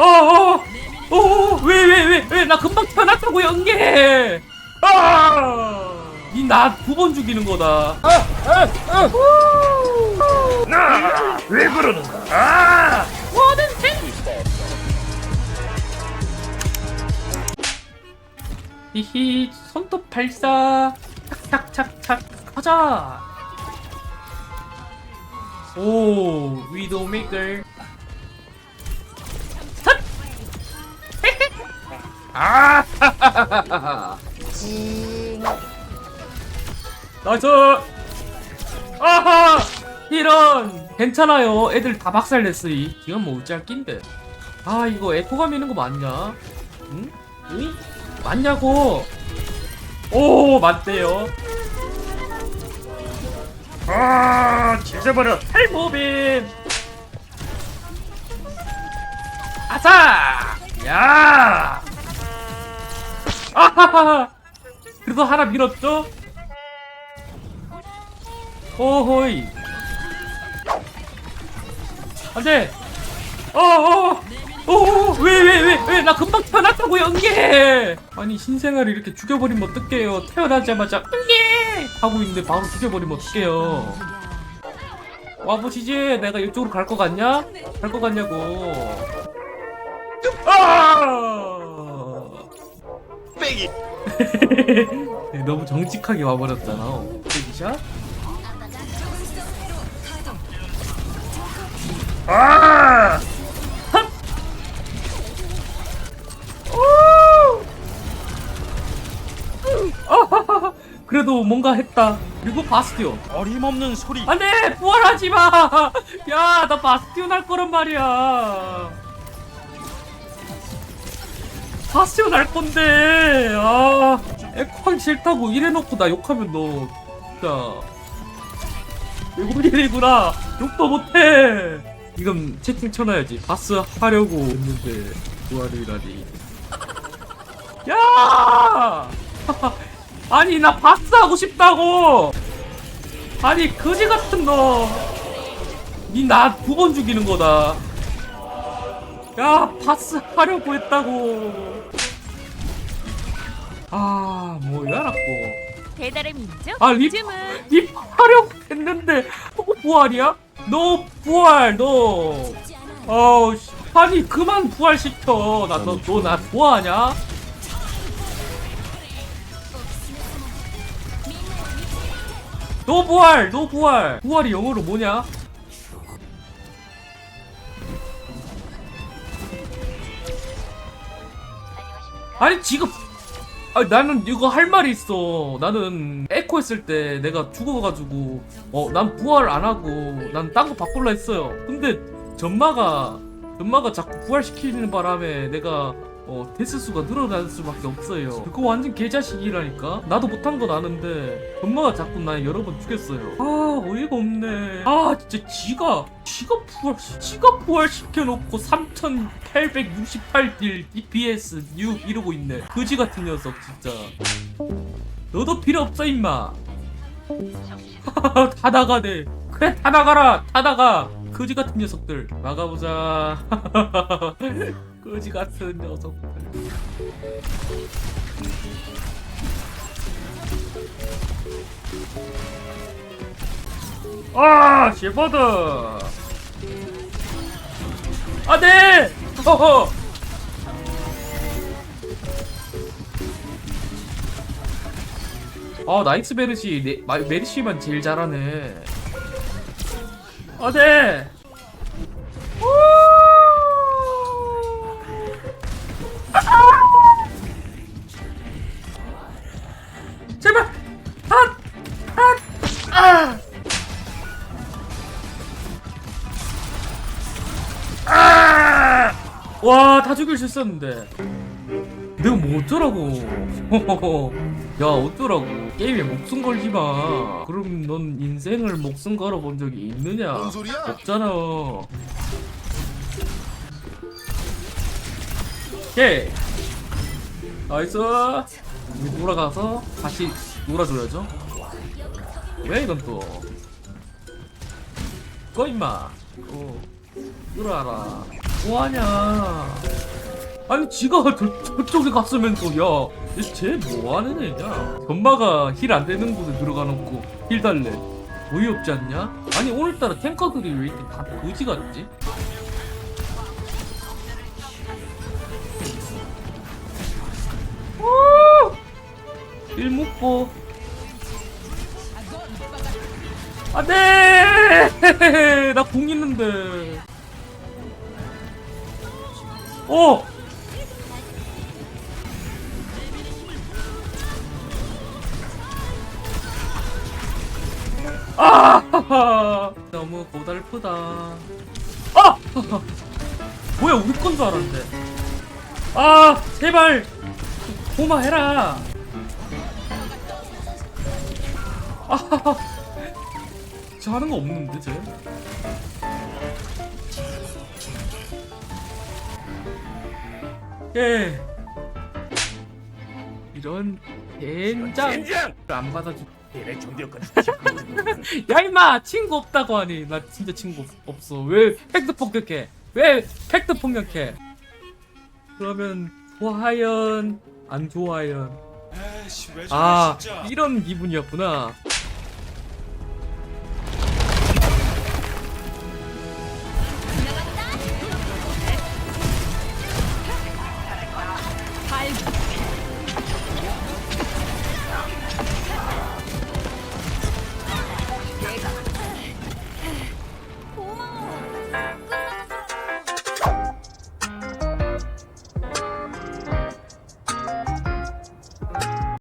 어어 어왜왜 왜왜나 금방 태어났다고 연계 아이나 두번 죽이는 거다. 왜 그러는가? 아! 모든 생 히히 손톱 발사. 착착착착. 가자! 오 메이커. 헛! 아 나이스! 아하! 이런! 괜찮아요. 애들 다 박살냈으니 지금 뭐 어찌할 낀데. 아 이거 에코가 미는 거 맞냐? 응? 응? 맞냐고? 오 맞대요. 아, 찢어버려. 탈모빔! 아싸! 야 아하하 그래도 하나 밀었죠? 오호이. 안돼. 어어 어왜 왜왜왜 나 금방 태어났다고 연계 아니 신생아를 이렇게 죽여버리면 어떡해요? 태어나자마자 연계 하고 있는데 바로 죽여버리면 어떡해요? 와보시지 내가 이쪽으로 갈 것 같냐? 갈 것 같냐고. 아! 빼기. 너무 정직하게 와버렸잖아 빼기샷? 아! 그래도 뭔가 했다 그리고 바스티온 어림없는 소리. 안돼 부활하지 마. 야, 나 바스티온 할 거란 말이야. 바스티온 할 건데. 아, 에코하기 싫다고 이래놓고 나 욕하면 너 진짜 외국인이구나. 욕도 못해. 이건 채팅 쳐놔야지. 바스 하려고 했는데 부활이라니. 야! 아니 나 바스 하고 싶다고. 아니 거지 같은 거. 니 나 두 번 죽이는 거다. 야 파스 하려고 했다고. 아 뭐야 라고. 배달의 민족 아 립, 주문 립 하려고 했는데 또 부활이야? 너 부활 너. 어우 씨. 아니 그만 부활 시켜. 나너너나 좋아하냐? 너 부활 너 부활 부활이 영어로 뭐냐? 아니 지금 아 나는 이거 할 말이 있어. 나는 에코 했을 때 내가 죽어가지고 어 난 부활 안 하고 난 딴 거 바꿀라 했어요. 근데 전마가 전마가 자꾸 부활시키는 바람에 내가 어 데스수가 늘어날 수밖에 없어요. 그거 완전 개자식이라니까? 나도 못한 건 아는데 전마가 자꾸 나 여러 번 죽였어요. 아 어이가 없네. 아 진짜 지가 지가 부활 지가 부활시켜놓고 3868딜 DPS 6 이러고 있네. 그지 같은 녀석 진짜. 너도 필요 없어 임마. 다 나가네. 그래 다 나가라 다 나가. 거지 같은 녀석들 나가보자 거지 같은 녀석들 아 셰퍼드! 아 네! 허허! 아 나이스 베르시. 네, 마- 메르시만 제일 잘하네. 아 네 와, 다 죽일 수 있었는데. 내가 뭐 어쩌라고. 야, 어쩌라고. 게임에 목숨 걸지 마. 그럼 넌 인생을 목숨 걸어본 적이 있느냐? 뭔 소리야? 없잖아. 오케이. 나이스. 우리 돌아가서 다시 놀아줘야죠. 왜 이건 또? 꺼 임마. 어. 놀아라. 뭐하냐? 아니 지가 저, 저쪽에 갔으면서 야쟤 뭐하는 애냐? 전마가 힐 안 되는 곳에 들어가 놓고 힐 달래. 어이없지 않냐? 아니 오늘따라 탱커들이 왜 이렇게 다 거지 같지? 오! 일 묶고. 안돼 나 공 있는데 어! 아! 너무 고달프다. 아! 뭐야 우리 건 줄 알았는데. 아 제발! 고마해라. 아 저 하는 거 없는데 쟤 예. 이런 젠장. 젠장! 안 받아주 얘네 경비역까지 야 임마! 친구 없다고 하니. 나 진짜 친구 없- 없어. 왜 팩트 폭격해? 왜 팩트 폭격해? 그러면 좋아하연 안 좋아하연? 에이씨 왜 저래 아 진짜. 이런 기분이었구나